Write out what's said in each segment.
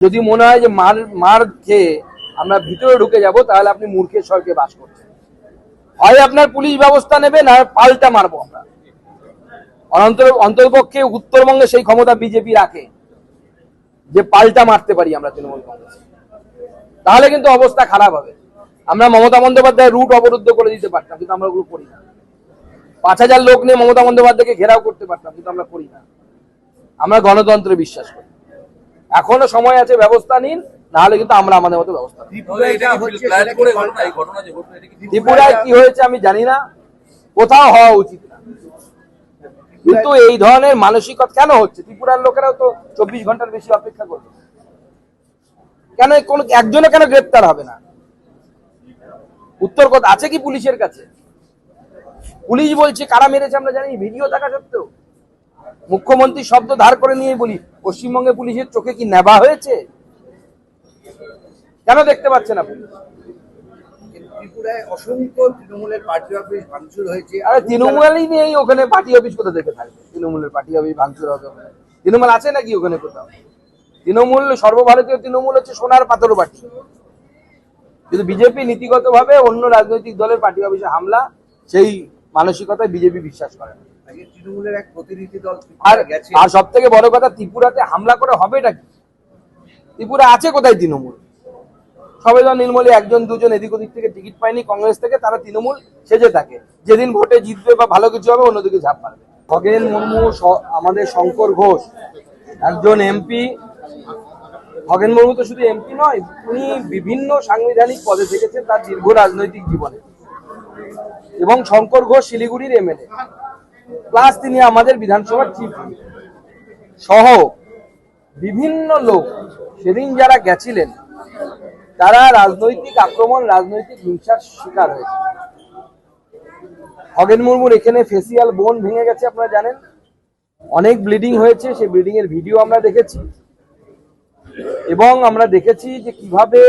যদি মনে হয় যে মার মার খেয়ে আমরা ভিতরে ঢুকে যাব, তাহলে আপনি মূর্খের স্বর্গে বাস করছেন। হয় আপনার পুলিশ ব্যবস্থা নেবে, না পাল্টা মারবো আমরা। অন্তর অন্তর্পক্ষে উত্তরবঙ্গে সেই ক্ষমতা বিজেপি রাখে, যে পাল্টা মারতে পারি আমরা তৃণমূল কংগ্রেস। তাহলে কিন্তু অবস্থা খারাপ হবে। আমরা মমতা বন্দ্যোপাধ্যায় রুট অবরুদ্ধ করে দিতে পারতাম, কিন্তু আমরা ওগুলো করি না। পাঁচ হাজার লোক নিয়ে মমতা বন্দ্যোপাধ্যায়কে ঘেরাও করতে পারতাম, কিন্তু আমরা করি না। আমরা গণতন্ত্রে বিশ্বাস করি। এখনও সময় আছে ব্যবস্থা নিন নাহলে কিন্তু আমরা আমাদের মতো ব্যবস্থা ত্রিপুরায় কি হয়েছে আমি জানি না কোথাও হওয়া উচিত না। কিন্তু এই ধরনের মানসিকতা কেন হচ্ছে? ত্রিপুরার লোকেরাও তো চব্বিশ ঘণ্টার বেশি অপেক্ষা করবে কেন কোন একজনও কেন গ্রেপ্তার হবে না? উত্তর কথা আছে কি পুলিশের কাছে? পুলিশ বলছে কারা মেরেছে আমরা জানি ভিডিও থাকা সত্ত্বেও। মুখ্যমন্ত্রী শব্দ ধার করে নিয়ে বলি পশ্চিমবঙ্গে পুলিশের চোখে কি নেবা হয়েছে? কেন দেখতে পাচ্ছে না পুলিশ ত্রিপুরায় অসংখ্য তৃণমূলের পার্টি অফিস ভাঙচুর হয়েছে। আরে তৃণমূলই নেই ওখানে পার্টি অফিস কোথা থেকে? থাকবে তৃণমূলের পার্টি অফিস ভাঙচুর হবে তৃণমূল আছে নাকি ওখানে কোথাও? তৃণমূল সর্বভারতীয় তৃণমূল হচ্ছে সোনার পাথর পার্টি। কিন্তু বিজেপি নীতিগতভাবে অন্য রাজনৈতিক দলের পার্টি অফিসে হামলা সেই মানসিকতায় বিজেপি বিশ্বাস করে না। আগে তৃণমূলের এক প্রতিনিধি দল আর আর সব থেকে বড় কথা ত্রিপুরাতে হামলা করে হবেটা কি ত্রিপুরা আছে কোথায় তৃণমূল? নির্মলী একজন দুজন এদিক ওদিক থেকে টিকিট পায়নি কংগ্রেস থেকে তারা তৃণমূল সেজে থাকে। যেদিন ভোটে জিতবে বা ভালো কিছু হবে অন্যদিকে ঝাঁপ মারবে। খগেন মুর্মু আমাদের শঙ্কর ঘোষ একজন এমপি। খগেন মুর্মু তো শুধু এমপি নয় উনি বিভিন্ন সাংবিধানিক পদে থেকেছেন তার দীর্ঘ রাজনৈতিক জীবনে। এবং শঙ্কর ঘোষ শিলিগুড়ির এমএলএ। প্লাস তিনি আমাদের বিধানসভার চিফ সহ বিভিন্ন লোক সেদিন যারা গেছিলেন, তারা রাজনৈতিক আক্রমণ, রাজনৈতিক হিংসার শিকার হয়েছে। খগেন মুর্মুর এখানে ফেসিয়াল বোন ভেঙে গেছে, আপনারা জানেন। অনেক ব্লিডিং হয়েছে, সেই ব্লিডিং এর ভিডিও আমরা দেখেছি। এবং আমরা দেখেছি যে কীভাবে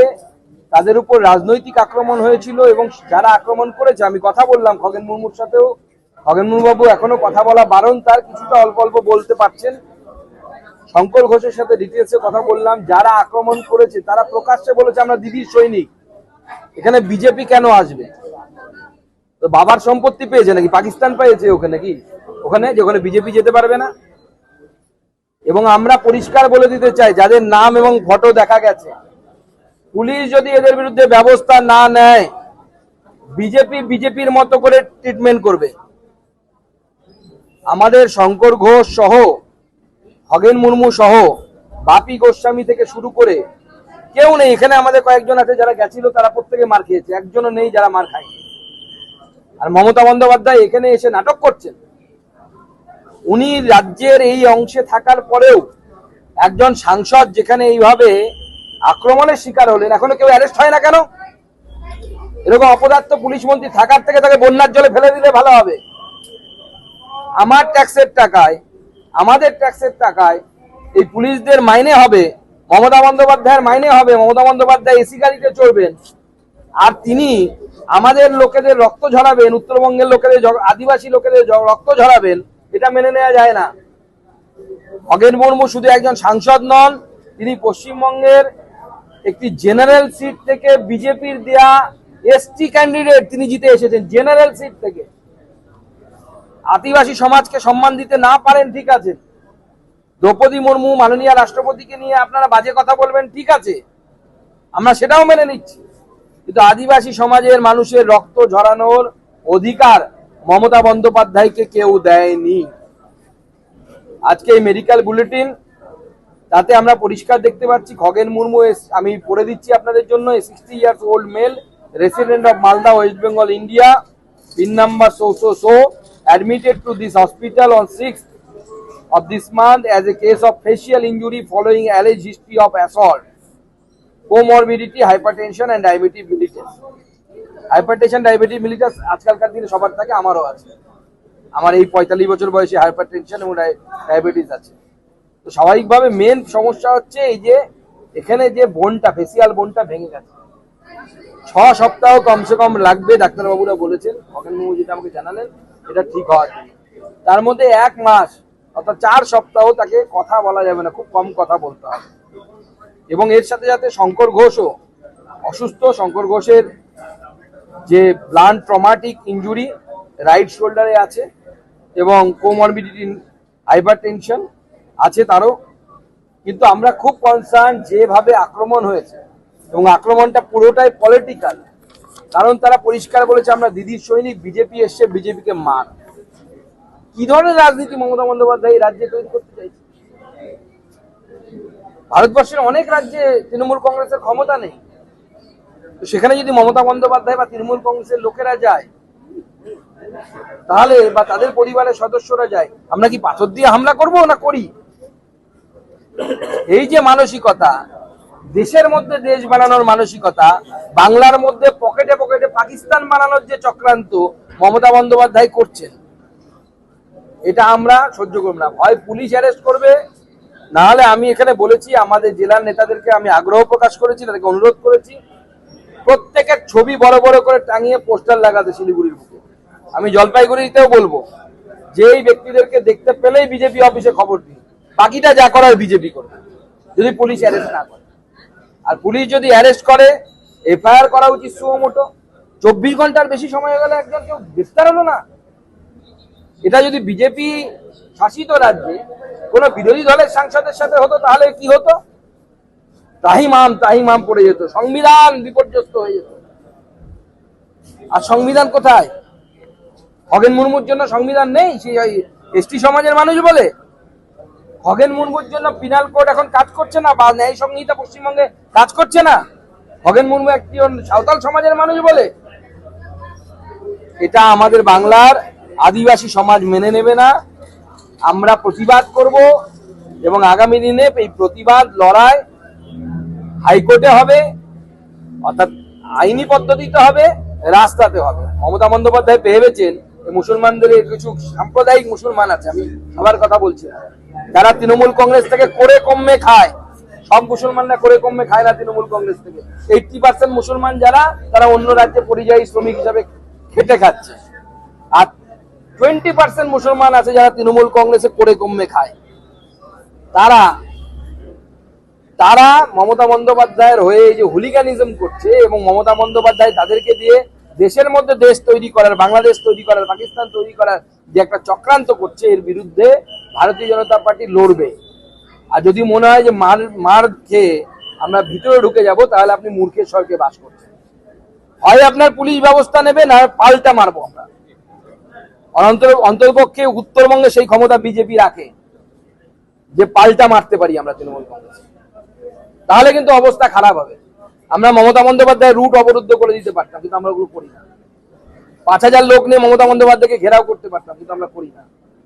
তাদের উপর রাজনৈতিক আক্রমণ হয়েছিল এবং যারা আক্রমণ করেছে, আমি কথা বললাম খগেন মুর্মুর সাথেও বাবু এখনও কথা বলা বারণ, তার কিছুটা অল্প অল্প বলতে পারছেন। শঙ্কর ঘোষের সাথে ডিটেলসে কথা বললাম, যারা আক্রমণ করেছে, তারা প্রকাশ্যে বলেছে আমরা দিদির সৈনিক। এখানে বিজেপি কেন আসবে? তো বাবার সম্পত্তি পেয়েছে নাকি? পাকিস্তান পেয়েছে ওখানে কি? ওখানে, যে ওখানে বিজেপি যেতে পারবে না? এবং আমরা পরিষ্কার বলে দিতে চাই, যাদের নাম এবং ফটো দেখা গেছে, পুলিশ যদি এদের বিরুদ্ধে ব্যবস্থা না নেয়, বিজেপি বিজেপির মতো করে ট্রিটমেন্ট করবে। আমাদের শঙ্কর ঘোষ সহ খগেন মুর্মু সহ, বাপি গোস্বামী থেকে শুরু করে কেউ নেই। এখানে আমাদের কয়েকজন আছে যারা গেছিল, তারা প্রত্যেকে মার খেয়েছে। একজনও নেই যারা মার খায়নি। আর মমতা বন্দ্যোপাধ্যায় এখানে এসে নাটক করছেন। উনি রাজ্যের এই অংশে থাকার পরেও একজন সাংসদ যেখানে এইভাবে আক্রমণের শিকার হলেন, এখনও কেউ অ্যারেস্ট হয় না কেন? এরকম অপদার্থ পুলিশ মন্ত্রী থাকার থেকে তাকে বন্যার জলে ফেলে দিলে ভালো হবে। আমার ট্যাক্সের টাকায়, আমাদের ট্যাক্সের টাকায় এই পুলিশদের মাইনে হবে, মমতা বন্দ্যোপাধ্যায়ের মাইনে হবে, মমতা বন্দ্যোপাধ্যায় এসি গাড়িতে চড়বেন, আর তিনি আমাদের লোকেদের রক্ত ঝরাবেন, উত্তরবঙ্গের লোকেদের আদিবাসী লোকেদের রক্ত ঝরাবেন, এটা মেনে নেওয়া যায় না। খগেন মুর্মু শুধু একজন সাংসদ নন, তিনি পশ্চিমবঙ্গের একটি জেনারেল সিট থেকে বিজেপির দেয়া এসটি ক্যান্ডিডেট তিনি জিতে এসেছেন, জেনারেল সিট থেকে। আদিবাসী সমাজকে সম্মান দিতে না পারেন, ঠিক আছে। দ্রৌপদী মুর্মু মাননীয় রাষ্ট্রপতিকে নিয়ে আপনারা বাজে কথা বলবেন, ঠিক আছে। আমরা সেটাও মেনে নিচ্ছি। কিন্তু আদিবাসী সমাজের মানুষের রক্ত ঝরানোর অধিকার মমতা বন্দ্যোপাধ্যায়কে কেউ দেয়নি। আজকে এই মেডিকেল বুলেটিন তাতে আমরা পরিষ্কার দেখতে পাচ্ছি, খগেন মুর্মু আমি পড়ে দিচ্ছি আপনাদের জন্য sixty years old male resident of Malda West Bengal India pin number so so so admitted to this hospital on 6th of this month as a case of facial injury following alleged history of assault. Comorbidity, hypertension, and diabetes mellitus hypertension diabetes mellitus আজকালকার দিনে সবার থাকে, আমারও আছে। আমার এই পঁয়তাল্লিশ বছর বয়সে হাইপারটেনশন এবং ডায়াবেটিস আছে। তো স্বাভাবিকভাবে মেন সমস্যা হচ্ছে এই যে, এখানে যে বোনটা ফেসিয়াল বোনটা ভেঙে গেছে। ছ সপ্তাহ কমসে কম লাগবে, ডাক্তারবাবুরা বলেছেন। খগেন মুর্মু যেটা আমাকে জানালেন এটা ঠিক জন্য। তার মধ্যে এক মাস, অর্থাৎ চার সপ্তাহ তাকে কথা বলা যাবে না, খুব কম কথা বলতে হবে। এবং এর সাথে সাথে শঙ্কর ঘোষও, অসুস্থ শঙ্কর ঘোষের যে ব্লান্ট ট্রমাটিক ইঞ্জুরি রাইট শোল্ডারে আছে, এবং কোমরবিডিটি হাইপার টেনশন আছে তারও। কিন্তু আমরা খুব কনসার্ন যেভাবে আক্রমণ হয়েছে, এবং আক্রমণটা পুরোটাই পলিটিক্যাল কারণ তারা পরিষ্কার বলেছে, আমরা দিদির সৈনিক, বিজেপি এসছে, বিজেপিকে মার। কি ধরনের রাজনীতি মমতা বন্দ্যোপাধ্যায় এই রাজ্যে তৈরি করতে চাইছে? ভারতবর্ষের অনেক রাজ্যে তৃণমূল কংগ্রেসের ক্ষমতা নেই। সেখানে যদি মমতা বন্দ্যোপাধ্যায় বা তৃণমূল কংগ্রেসের লোকেরা যায়, তাহলে বা তাদের পরিবারের সদস্যরা যায়, আমরা কি পাথর দিয়ে হামলা করব না করি? এই যে মানসিকতা দেশের মধ্যে দেশ বানানোর মানসিকতা, বাংলার মধ্যে পকেটে পকেটে পাকিস্তান বানানোর যে চক্রান্ত মমতা বন্দ্যোপাধ্যায় করছেন, এটা আমরা সহ্য করব না। হয় পুলিশ অ্যারেস্ট করবে না হলে আমি এখানে বলেছি, আমাদের জেলার নেতাদেরকে আমি আগ্রহ প্রকাশ করেছি, তাদেরকে অনুরোধ করেছি, প্রত্যেকের ছবি বড় বড় করে টাঙিয়ে পোস্টার লাগাতে শিলিগুড়ির বুকে। আমি জলপাইগুড়িতেও বলব যে এই ব্যক্তিদেরকে দেখতে পেলেই বিজেপি অফিসে খবর দিই, বাকিটা যা করার বিজেপি করবে যদি পুলিশ অ্যারেস্ট না করে। আর পুলিশ যদি অ্যারেস্ট করে, এফআইআর করা উচিত সুমোটো চব্বিশ ঘণ্টার বেশি সময় হয়ে গেলে একজন কেউ গ্রেফতার হলো না। এটা যদি বিজেপি শাসিত রাজ্যে কোনো বিরোধী দলের সাংসদের সাথে হতো, তাহলে কি হতো? তাহিমাম তাহিমাম পড়ে যেত। সংবিধান বিপর্যস্ত হয়ে যেত। আর সংবিধান কোথায়? খগেন মুর্মুর জন্য সংবিধান নেই? সেই এসটি সমাজের মানুষ বলে? খগেন মুর্মুর জন্য পিনাল কোড এখন কাজ করছে না বা ন্যায় সংহিতা পশ্চিমবঙ্গে কাজ করছে না? খগেন মুর্মু একটি সাঁওতাল সমাজের মানুষ বলে। এটা আমাদের বাংলার আদিবাসী সমাজ মেনে নেবে না। আমরা প্রতিবাদ করব এবং আগামী দিনে এই প্রতিবাদ লড়াই হাইকোর্টে হবে, অর্থাৎ আইনি পদ্ধতিতে হবে, রাস্তাতে হবে। মমতা বন্দ্যোপাধ্যায় ভেবেছেন মুসলমানদের কিছু সাম্প্রদায়িক মুসলমান আছে, আমি সবার কথা বলছি না। যারা তৃণমূল কংগ্রেস থেকে করে কমে খায়, সব মুসলমানরা করে কমে খায় না তৃণমূল কংগ্রেস থেকে। এইটটি পার্সেন্ট মুসলমান যারা, তারা অন্য রাজ্যে পরিযায়ী শ্রমিক হিসাবে খেটে খাচ্ছে। আর টোয়েন্টি পার্সেন্ট মুসলমান আছে যারা তৃণমূল কংগ্রেসে করে কমে খায়। তারা তারা মমতা বন্দ্যোপাধ্যায়ের হয়ে এই যে হুলিগানিজম করছে এবং মমতা বন্দ্যোপাধ্যায় তাদেরকে দিয়ে দেশের মধ্যে দেশ তৈরি করার, বাংলাদেশ তৈরি করার, পাকিস্তান তৈরি করার যে একটা চক্রান্ত করছে এর বিরুদ্ধে ভারতীয় জনতা পার্টি লড়বে। আর যদি মনে হয় যে মার মার খেয়ে আমরা ভিতরে ঢুকে যাব, তাহলে আপনি মূর্খের স্বর্গে বাস করছেন। হয় আপনার পুলিশ ব্যবস্থা নেবে, না পাল্টা মারবো আমরা। অন্তর অন্তর্পক্ষে উত্তরবঙ্গে সেই ক্ষমতা বিজেপি রাখে, যে পাল্টা মারতে পারি আমরা তৃণমূল কংগ্রেস। তাহলে কিন্তু অবস্থা খারাপ হবে। আমরা মমতা বন্দ্যোপাধ্যায় রুট অবরুদ্ধ করে দিতে পারতাম, কিন্তু আমরা ওগুলো করি না। পাঁচ হাজার লোক নিয়ে মমতা বন্দ্যোপাধ্যায়কে ঘেরাও করতে পারতাম, কিন্তু আমরা করি না।